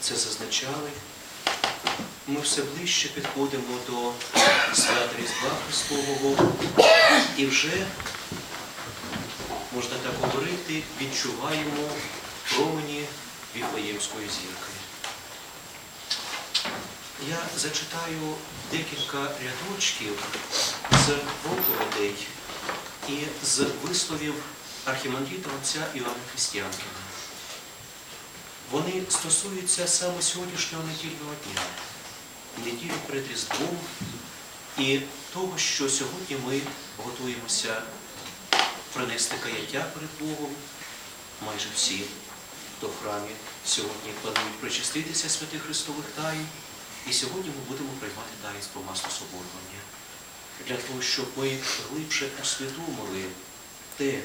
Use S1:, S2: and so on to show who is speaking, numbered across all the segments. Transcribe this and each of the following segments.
S1: це зазначали. Ми все ближче підходимо до свята Різдва Христового і вже, можна так говорити, відчуваємо промені Віфлеємської зірки. Я зачитаю декілька рядочків з проповідей і з висловів архімандріта отця Іоанна Християнкина. Вони стосуються саме сьогоднішнього недільного дня, неділі перед Різдвом і того, що сьогодні ми готуємося принести каяття перед Богом. Майже всі, в храмі сьогодні планують причаститися святих Христових таїн. І сьогодні ми будемо приймати таїнство масло соборування. Для того, щоб ми глибше усвідомили те,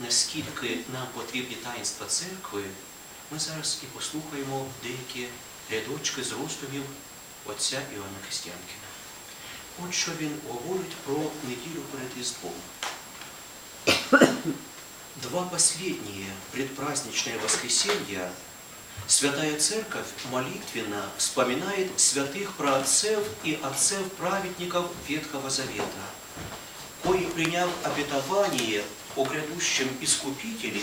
S1: наскільки нам потрібні таїнства церкви, ми зараз і послухаємо деякі рядочки з роздумів отця Іоанна Християнкіна. От що він говорить про неділю перед Різдвом. Два последние предпраздничные воскресенья Святая Церковь молитвенно вспоминает святых праотцев и отцев-праведников Ветхого Завета, кои, приняв обетование о грядущем Искупителе,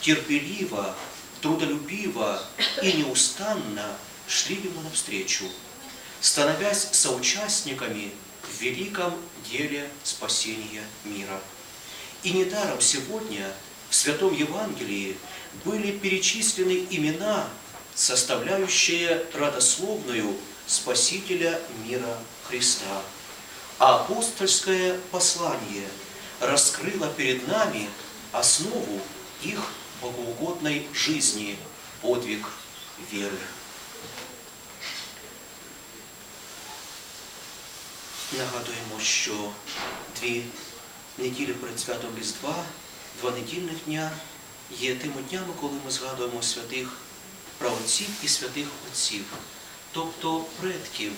S1: терпеливо, трудолюбиво и неустанно шли ему навстречу, становясь соучастниками в великом деле спасения мира. И недаром сегодня в Святом Евангелии были перечислены имена, составляющие родословную Спасителя мира Христа. А апостольское послание раскрыло перед нами основу их богоугодной жизни, подвиг веры. Нагадуємо, що дві неділі перед святом Різдва, два недільних дня є тими днями, коли ми згадуємо святих праотців і святих отців, тобто предків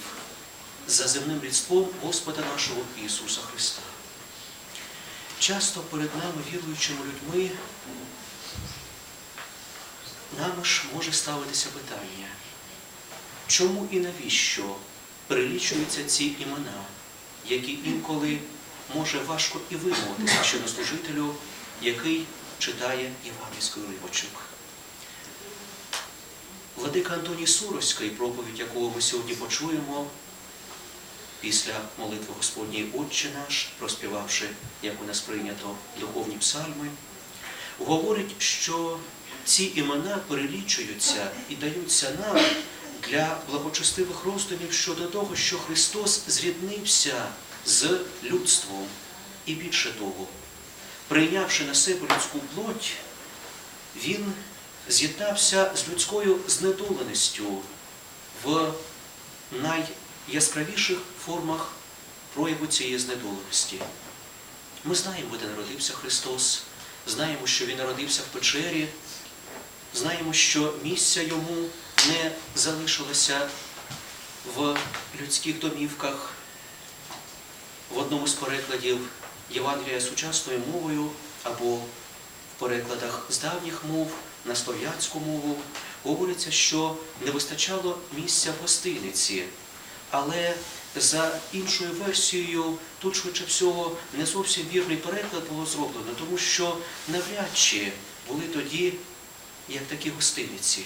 S1: за земним різдвом Господа нашого Ісуса Христа. Часто перед нами, віруючими людьми, нами ж може ставитися питання, чому і навіщо перелічуються ці імена, які інколи може важко і вимовити священнослужителю, який читає євангельський уривочок. Владика Антоній Суровський, проповідь якого ми сьогодні почуємо, після молитви Господній Отче наш, проспівавши, як у нас прийнято, духовні псальми, говорить, що ці імена перелічуються і даються нам для благочестивих роздумів щодо того, що Христос зріднився з людством. І більше того, прийнявши на себе людську плоть, він з'єднався з людською знедоленістю в найяскравіших формах прояву цієї знедоленості. Ми знаємо, де народився Христос, знаємо, що Він народився в печері, знаємо, що місця йому не залишилося в людських домівках. В одному з перекладів Євангелія сучасною мовою або в перекладах з давніх мов на слов'янську мову говориться, що не вистачало місця в гостиниці. Але за іншою версією, тут швидше всього не зовсім вірний переклад було зроблено, тому що навряд чи були тоді як такі гостиниці.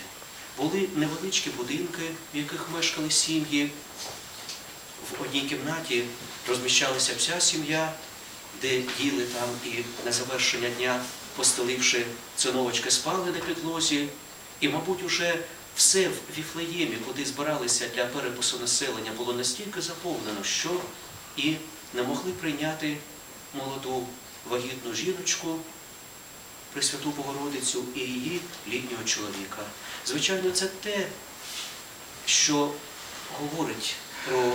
S1: Були невеличкі будинки, в яких мешкали сім'ї. В одній кімнаті розміщалася вся сім'я, де їли там і на завершення дня, постеливши циновочки, спали на підлозі. І, мабуть, уже все в Віфлеємі, куди збиралися для перепису населення, було настільки заповнено, що і не могли прийняти молоду вагітну жіночку, Пресвяту Богородицю і її літнього чоловіка. Звичайно, це те, що говорить про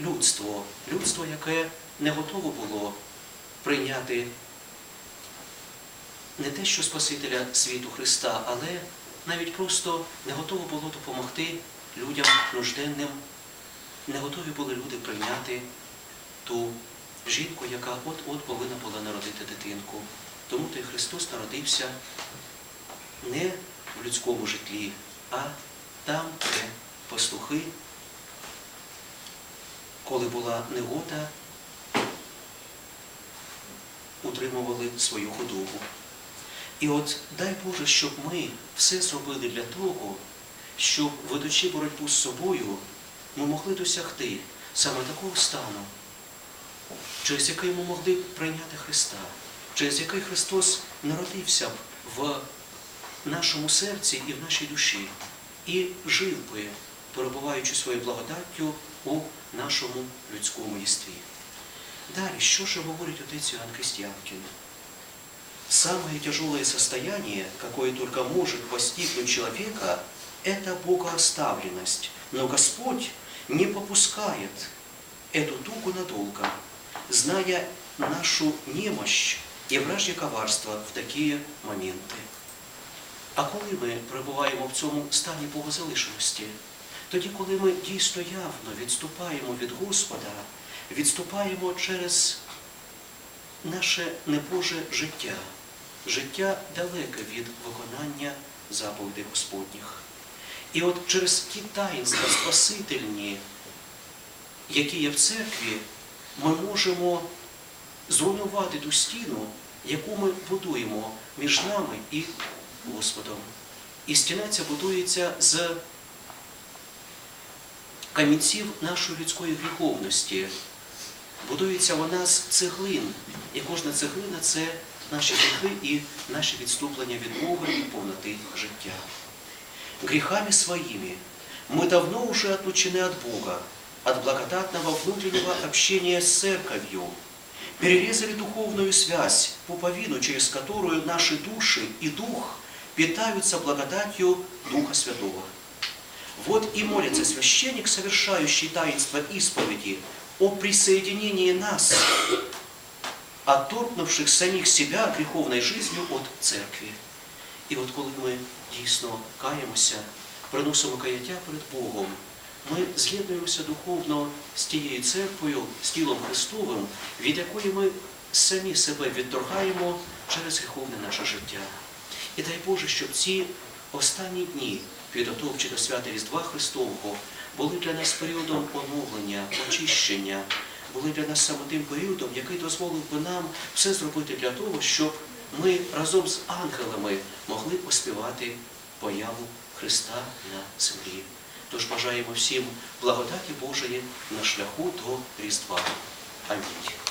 S1: людство, людство, яке не готово було прийняти не те, що Спасителя світу Христа, але навіть просто не готово було допомогти людям нужденним, не готові були люди прийняти ту жінку, яка от-от повинна була народити дитинку. Тому той Христос народився не в людському житлі, а там, де пастухи, коли була негода, утримували свою худобу. І от дай Боже, щоб ми все зробили для того, щоб, ведучи боротьбу з собою, ми могли досягти саме такого стану, через який ми могли прийняти Христа, через який Христос народився б в нашому серці і в нашій душі, і жив би, перебуваючи своєю благодаттю у нашому людському єстві. Далі, що ж говорить отець Иоанн Крестьянкин? Самое тяжелое состояние, какое только может постигнуть человека, это богооставленность. Но Господь не попускает эту тугу надолго, зная нашу немощь и вражье коварство в такие моменти. А коли ми перебуваємо в цьому стані богозалишеності, тоді, коли ми дійсно явно відступаємо від Господа, відступаємо через наше небоже життя, життя далеке від виконання заповідей Господніх. І от через ті таїнства спасительні, які є в церкві, ми можемо зруйнувати ту стіну, яку ми будуємо між нами і Господом. І стіна ця будується з камінців нашої людської гріховності. Будується вона з цеглин. І кожна цеглина це наші гріхи і наші відступлення від Бога і повноти життя. Грехами своими мы давно уже отлучены от Бога, от благодатного внутреннего общения с Церковью, перерезали духовную связь, пуповину, через которую наши души и дух питаются благодатью Духа Святого. Вот и молится священник, совершающий таинство исповеди, о присоединении нас, отторгнувших самих себя греховной жизнью от церкви. І от коли ми дійсно каємося, приносимо каяття перед Богом, Ми з'єднуємося духовно з тією церквою, з тілом Христовим, від якої ми самі себе відторгаємо через гріховне наше життя. І дай Боже, щоб ці останні дні, підготовчі до свята Різдва Христового, були для нас періодом оновлення, очищення, були для нас саме тим періодом, який дозволив би нам все зробити для того, щоб ми разом з ангелами могли оспівати появу Христа на землі. Тож бажаємо всім благодаті Божої на шляху до Різдва. Амінь.